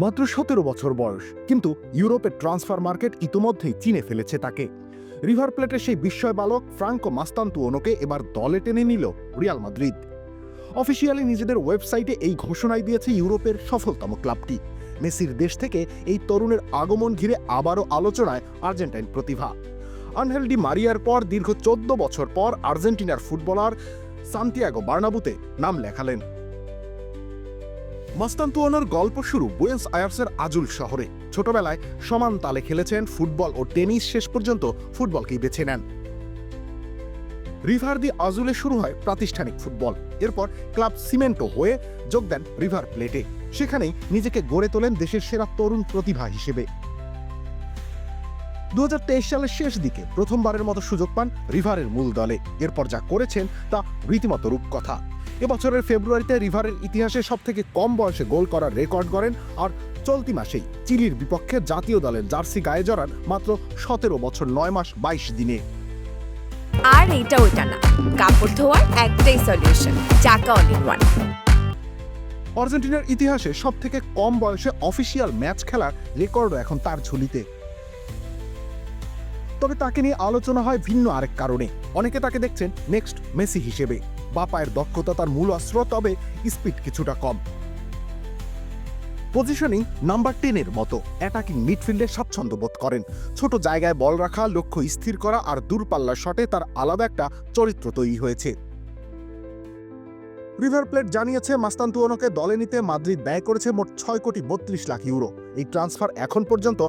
মাত্র সতেরো বছর বয়স, কিন্তু ইউরোপের ট্রান্সফার মার্কেট ইতোমধ্যেই চিনে ফেলেছে তাকে। রিভার প্লেটের সেই বিস্ময় বালক ফ্রাঙ্কো মাস্তান্তুওনোকে এবার দলে টেনে নিল রিয়াল মাদ্রিদ। অফিসিয়ালি নিজেদের ওয়েবসাইটে এই ঘোষণাই দিয়েছে ইউরোপের সফলতম ক্লাবটি। মেসির দেশ থেকে এই তরুণের আগমন ঘিরে আবারও আলোচনায় আর্জেন্টাইন প্রতিভা। আনহেল ডি মারিয়ার পর দীর্ঘ চোদ্দ বছর পর আর্জেন্টিনার ফুটবলার সান্তিয়াগো বার্নাবুতে নাম লেখালেন। মাস্তান্তুয়ানোর গল্প শুরু বুয়েন্স আয়ার্সের আজুল শহরে। ছোটবেলায় সমান তালে খেলেছেন ফুটবল ও টেনিস, শেষ পর্যন্ত ফুটবলকেই বেছে নেন। রিভার দি আজুলে শুরু হয় প্রাতিষ্ঠানিক ফুটবল। এরপর ক্লাব সিমেন্টো হয়ে যোগ দেন রিভার প্লেটে। সেখানেই নিজেকে গড়ে তোলেন দেশের সেরা তরুণ প্রতিভা হিসেবে। দু হাজার তেইশ সালের শেষ দিকে প্রথমবারের মতো সুযোগ পান রিভারের মূল দলে। এরপর যা করেছেন তা রীতিমতো রূপকথা। এবছরের ফেব্রুয়ারিতে রিভারের ইতিহাসে সবথেকে কম বয়সে গোল করার রেকর্ড করেন আর চলতি মাসেই চিলির বিপক্ষে জাতীয় দলের জার্সি গায়ে জড়ান মাত্র সতেরো বছর নয় মাস বাইশ দিনে। আর এটা ওইটা না। কাপড় ধোয়ার একটাই সলিউশন চাকা অল ইন ওয়ান আর্জেন্টিনার ইতিহাসে সব থেকে কম বয়সে অফিসিয়াল ম্যাচ খেলার রেকর্ডও এখন তার ঝুলিতে। তবে তাকে নিয়ে আলোচনা হয় ভিন্ন আরেক কারণে। অনেকে তাকে দেখছেন নেক্সট মেসি হিসেবে। বা পায়ের দক্ষতা তার মূল অস্ত্র, তবে স্পিড কিছুটা কম। পজিশনিং নাম্বার টেনের মতো। অ্যাটাকিং মিডফিল্ডে স্বাচ্ছন্দ্য বোধ করেন। ছোট জায়গায় বল রাখা, লক্ষ্য স্থির করা আর দূরপাল্লার শটে তার আলাদা একটা চরিত্র তৈরি হয়েছে। রিভার প্লেট জানিয়েছে মাস্তান্তুয়ানোকে দলে নিতে মাদ্রিদ ব্যয় করেছে মোট ছয় কোটি বত্রিশ লাখ ইউরো। এই ট্রান্সফার এখন পর্যন্ত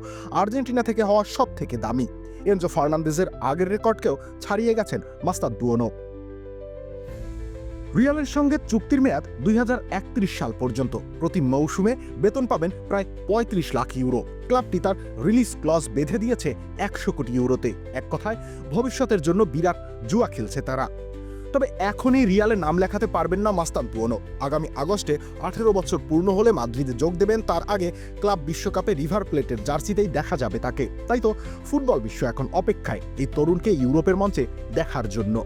আর্জেন্টিনা থেকে হওয়া সব থেকে দামি। এনজো ফার্নান্দেজের আগের রেকর্ডকেও ছাড়িয়ে গেছেন মাস্তান্তুয়ানো রিয়ালের সঙ্গে চুক্তির মেয়াদ দুই হাজার একত্রিশ সাল পর্যন্ত। প্রতি মৌসুমে বেতন পাবেন প্রায় ৩৫ লাখ ইউরো। ক্লাবটি তার রিলিজ ক্লজ বেঁধে দিয়েছে একশো কোটি ইউরোতে। এক কথায়, ভবিষ্যতের জন্য বিরাট জুয়া খেলছে তারা। তবে এখনই রিয়ালে নাম লেখাতে পারবেন না মাস্তান্তুয়ানো আগামী আগস্টে আঠেরো বছর পূর্ণ হলে মাদ্রিদে যোগ দেবেন। তার আগে ক্লাব বিশ্বকাপে রিভার প্লেটের জার্সিতেই দেখা যাবে তাকে। তাই তো, ফুটবল বিশ্ব এখন অপেক্ষায়। এই তরুণকে ইউরোপের মঞ্চে দেখার জন্য।